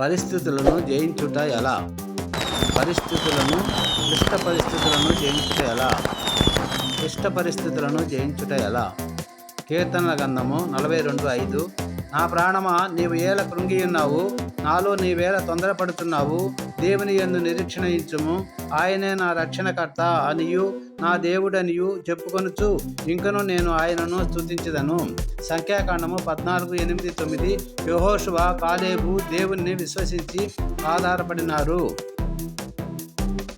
పరిస్థితులను జయించుట ఎలా? పరిస్థితులను క్లిష్ట పరిస్థితులను జయించుట ఎలా? క్లిష్ట పరిస్థితులను జయించుట ఎలా? కీర్తనల గంధము నలభై రెండు ఐదు. నా ప్రాణమా నీవు ఏల కృంగి ఉన్నావు నాలో నీవేళ తొందరపడుతున్నావు? దేవుని ఎందు నిరీక్షణయించుము ఆయనే నా రక్షణకర్త అనియు నా దేవుడనియు చెప్పుకొనుచు. ఇంకను నేను ఆయనను స్థుతించదను సంఖ్యాకాండము పద్నాలుగు ఎనిమిది తొమ్మిది. యహోషువ కాలేబు దేవుణ్ణి విశ్వసించి ఆధారపడినారు.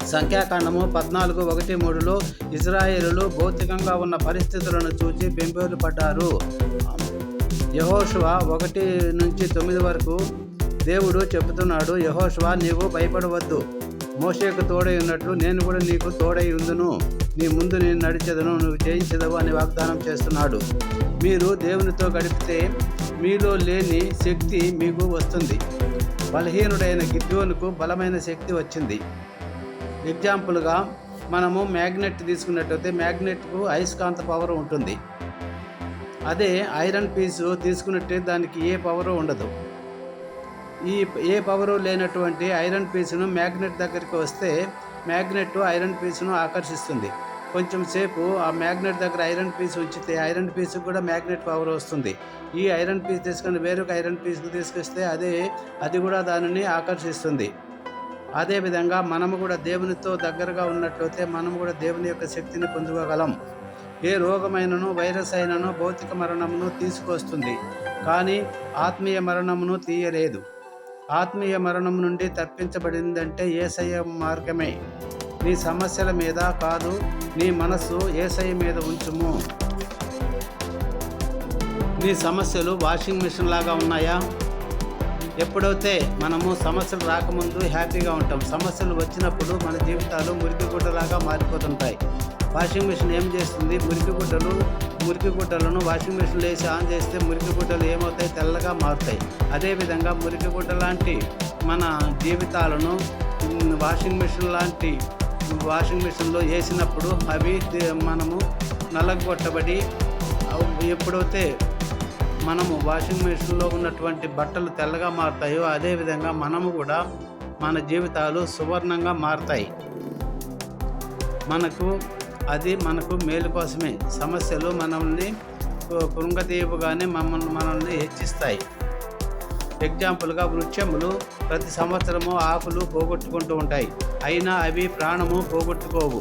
సంఖ్యాకాండము పద్నాలుగు ఒకటి మూడులో ఇజ్రాయేలులు భౌతికంగా ఉన్న పరిస్థితులను చూచి బెంబేలు పడ్డారు. యహోషువ ఒకటి నుంచి తొమ్మిది వరకు దేవుడు చెబుతున్నాడు యహోష్వా నీవు భయపడవద్దు. మోషేకు తోడై ఉన్నట్లు నేను కూడా నీకు తోడై ఉందును. నీ ముందు నేను నడిచెదను నువ్వు జయించదవు అని వాగ్దానం చేస్తున్నాడు. మీరు దేవునితో గడిపితే మీలో లేని శక్తి మీకు వస్తుంది. బలహీనుడైన గిద్యోనుకు బలమైన శక్తి వచ్చింది. ఎగ్జాంపుల్గా మనము మ్యాగ్నెట్ తీసుకున్నట్టయితే మ్యాగ్నెట్కు అయస్కాంత పవర్ ఉంటుంది. అదే ఐరన్ పీసు తీసుకున్నట్టే దానికి ఏ పవరు ఉండదు. ఈ ఏ పవరు లేనటువంటి ఐరన్ పీసును మ్యాగ్నెట్ దగ్గరికి వస్తే మ్యాగ్నెట్ ఐరన్ పీసును ఆకర్షిస్తుంది. కొంచెం సేపు ఆ మ్యాగ్నెట్ దగ్గర ఐరన్ పీస్ ఉంచితే ఐరన్ పీస్కి కూడా మ్యాగ్నెట్ పవర్ వస్తుంది. ఈ ఐరన్ పీస్ తీసుకొని వేరొక ఐరన్ పీస్కి తీసుకొస్తే అదే అది కూడా దానిని ఆకర్షిస్తుంది. అదేవిధంగా మనము కూడా దేవునితో దగ్గరగా ఉన్నట్లయితే మనము కూడా దేవుని యొక్క శక్తిని పొందుకోగలం. ఏ రోగమైనను వైరస్ అయినను భౌతిక మరణమును తీసుకొస్తుంది. కానీ ఆత్మీయ మరణమును తీయలేదు. ఆత్మీయ మరణం నుండి తప్పించబడిందంటే ఏసయ్య మార్గమే. నీ సమస్యల మీద కాదు నీ మనస్సు ఏసయ్య మీద ఉంచుము. నీ సమస్యలు వాషింగ్ మిషన్ లాగా ఉన్నాయా? ఎప్పుడైతే మనము సమస్యలు రాకముందు హ్యాపీగా ఉంటాం సమస్యలు వచ్చినప్పుడు మన జీవితాలు మురికి గుడ్డలాగా మారిపోతుంటాయి. వాషింగ్ మిషన్ ఏం చేస్తుంది? మురికి గుడ్డలు మురికి గుడ్డలను వాషింగ్ మిషన్లో వేసి ఆన్ చేస్తే మురికి గుడ్డలు ఏమవుతాయి? తెల్లగా మారుతాయి. అదేవిధంగా మురికి గుడ్డ లాంటి మన జీవితాలను వాషింగ్ మిషన్ లాంటి వాషింగ్ మిషన్లో వేసినప్పుడు అవి మనము నలగొట్టబడి ఎప్పుడైతే మనము వాషింగ్ మిషన్లో ఉన్నటువంటి బట్టలు తెల్లగా మారుతాయో అదేవిధంగా మనము కూడా మన జీవితాలు సువర్ణంగా మారుతాయి. మనకు అది మనకు మేలు కోసమే. సమస్యలు మనల్ని కృంగదీపుగానే మమ్మల్ని మనల్ని హెచ్చిస్తాయి. ఎగ్జాంపుల్గా వృక్షములు ప్రతి సంవత్సరము ఆకులు పోగొట్టుకుంటూ ఉంటాయి. అయినా అవి ప్రాణము పోగొట్టుకోవు.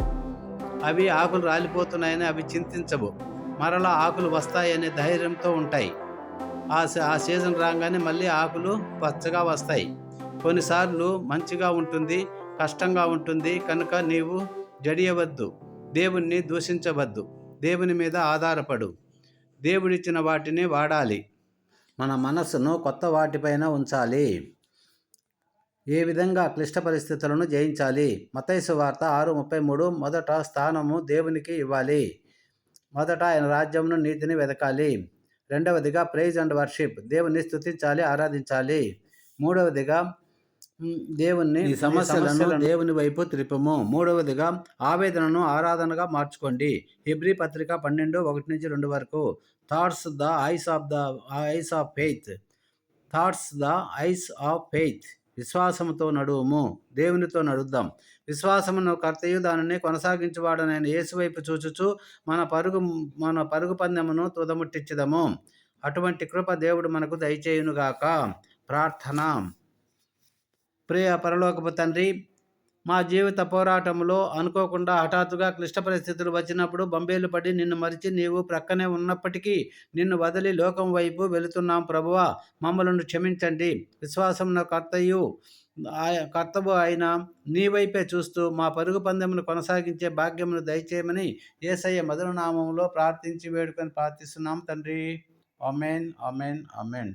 అవి ఆకులు రాలిపోతున్నాయని అవి చింతించవు. మరలా ఆకులు వస్తాయనే ధైర్యంతో ఉంటాయి. ఆ సీ- ఆ సీజన్ రాగానే మళ్ళీ ఆకులు పచ్చగా వస్తాయి. కొన్నిసార్లు మంచిగా ఉంటుంది కష్టంగా ఉంటుంది కనుక నీవు జడియవద్దు. దేవుణ్ణి దూషించవద్దు. దేవుని మీద ఆధారపడు. దేవుడిచ్చిన వాటిని వాడాలి. మన మనస్సును కొత్త వాటిపైన ఉంచాలి. ఏ విధంగా క్లిష్ట పరిస్థితులను జయించాలి? మతైసు వార్త ఆరు ముప్పై మూడు మొదట స్థానము దేవునికి ఇవ్వాలి. మొదట ఆయన రాజ్యంను నీతిని వెతకాలి రెండవదిగా ప్రైజ్ అండ్ వర్షిప్. దేవుని స్థుతించాలి ఆరాధించాలి. మూడవదిగా దేవుణ్ణి ఈ సమస్యలను దేవుని వైపు త్రిపము మూడవదిగా ఆవేదనను ఆరాధనగా మార్చుకోండి. హిబ్రీ పత్రిక పన్నెండు ఒకటి నుంచి రెండు వరకు. Thoughts the eyes of the eyes of faith thoughts the eyes of faith విశ్వాసముతో నడువుము. దేవునితో నడుద్దాం. విశ్వాసమును కర్తయు దానిని కొనసాగించువాడనైన యేసు వైపు చూచుచు మన పరుగు మన పరుగు పందెమును తుదముట్టించదము. అటువంటి కృప దేవుడు మనకు దయచేయునుగాక. ప్రార్థన. ప్రియ పరలోకపు తండ్రి మా జీవిత పోరాటంలో అనుకోకుండా హఠాత్తుగా క్లిష్ట పరిస్థితులు వచ్చినప్పుడు బంబేలు పడి నిన్ను మరిచి నీవు ప్రక్కనే ఉన్నప్పటికీ నిన్ను వదిలి లోకం వైపు వెళుతున్నాం ప్రభువా. మమ్మలను క్షమించండి. విశ్వాసం కర్తయు కర్తవు అయిన నీ వైపే చూస్తూ మా పరుగు పందెమును కొనసాగించే భాగ్యమును దయచేయమని ఏసయ్య మధుర నామంలో ప్రార్థించి వేడుకొని ప్రార్థిస్తున్నాం తండ్రి. Amen amen amen